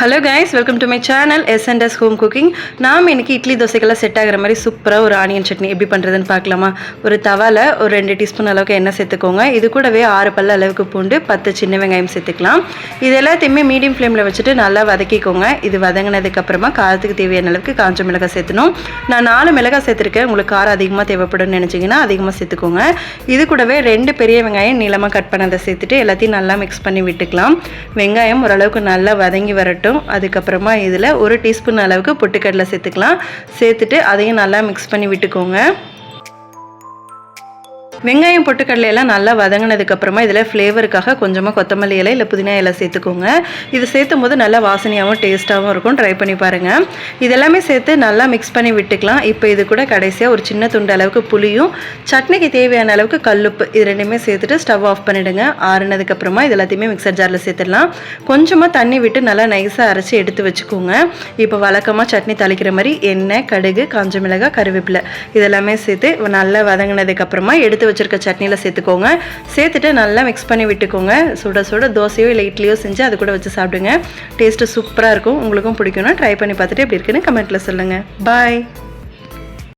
Hello guys welcome to my channel S home cooking நாம் இன்றைக்கி idli தோசைக்கெல்லாம் set ஆகிற மாதிரி சூப்பராக ஒரு ஆனியன் சட்னி எப்படி பண்ணுறதுன்னு பார்க்கலாமா? ஒரு தவால ஒரு ரெண்டு டீஸ்பூன் அளவுக்கு எண்ணெய் சேர்த்துக்கோங்க. இது கூடவே ஆறு பல்ல அளவுக்கு பூண்டு பத்து சின்ன வெங்காயம் சேர்த்துக்கலாம். இது எல்லாத்தையுமே மீடியம் ஃப்ளேமில் வச்சுட்டு நல்லா வதக்கிக்கோங்க. இது வதங்கினதுக்கப்புறமா காரத்துக்கு தேவையான அளவுக்கு காஞ்ச மிளகாய் சேர்த்தணும் நான் நாலு மிளகாய் சேர்த்துருக்கேன். உங்களுக்கு காரம் அதிகமாக தேவைப்படும்னு நினச்சிங்கன்னா அதிகமாக சேர்த்துக்கோங்க. இது கூடவே ரெண்டு பெரிய வெங்காயம் நீளமாக கட் பண்ணதை சேர்த்துட்டு எல்லாத்தையும் நல்லா மிக்ஸ் பண்ணி விட்டுக்கலாம். வெங்காயம் ஓரளவுக்கு நல்லா வதங்கி வரட்டும். அதுக்கப்புறமா இதில் ஒரு டீஸ்பூன் அளவுக்கு பொட்டுக்கடலை சேர்த்துக்கலாம். சேர்த்துட்டு அதையும் நல்லா மிக்ஸ் பண்ணி விட்டுக்கோங்க. வெங்காயம் பொட்டுக்கடலை எல்லாம் நல்லா வதங்கினதுக்கப்புறமா இதில் ஃப்ளேவருக்காக கொஞ்சமாக கொத்தமல்லி இலை இல்லை புதினா இலை சேர்த்துக்கோங்க. இது சேர்த்தும் போது நல்லா வாசனையாகவும் டேஸ்ட்டாகவும் இருக்கும். ட்ரை பண்ணி பாருங்கள் இதெல்லாமே சேர்த்து நல்லா மிக்ஸ் பண்ணி விட்டுக்கலாம். இப்போ இது கூட கடைசியாக ஒரு சின்ன துண்டு அளவுக்கு புளியும் சட்னிக்கு தேவையான அளவுக்கு கல்லுப்பு இது ரெண்டுமே சேர்த்துட்டு ஸ்டவ் ஆஃப் பண்ணிவிடுங்க ஆறுனதுக்கப்புறமா இது எல்லாத்தையுமே மிக்சர் ஜாரில் சேர்த்துடலாம். கொஞ்சமாக தண்ணி விட்டு நல்லா நைஸாக அரைச்சி எடுத்து வச்சுக்கோங்க. இப்போ வழக்கமாக சட்னி தாளிக்கிற மாதிரி எண்ணெய் கடுகு காஞ்ச மிளகாய் கருவேப்பிலை இதெல்லாமே சேர்த்து நல்லா வதங்கினதுக்கப்புறமா எடுத்து வச்சுருக்க சட்னியில் சேர்த்துக்கோங்க. சேர்த்துட்டு நல்லா மிக்ஸ் பண்ணி விட்டுக்கோங்க. சுட சுட தோசையோ இல்லை இட்லியோ செஞ்சு அது கூட வச்சு சாப்பிடுங்க. டேஸ்ட்டு சூப்பராக இருக்கும். உங்களுக்கும் பிடிக்கும்னா ட்ரை பண்ணி பார்த்துட்டு எப்படி இருக்குன்னு கமெண்ட்டில் சொல்லுங்கள் பாய்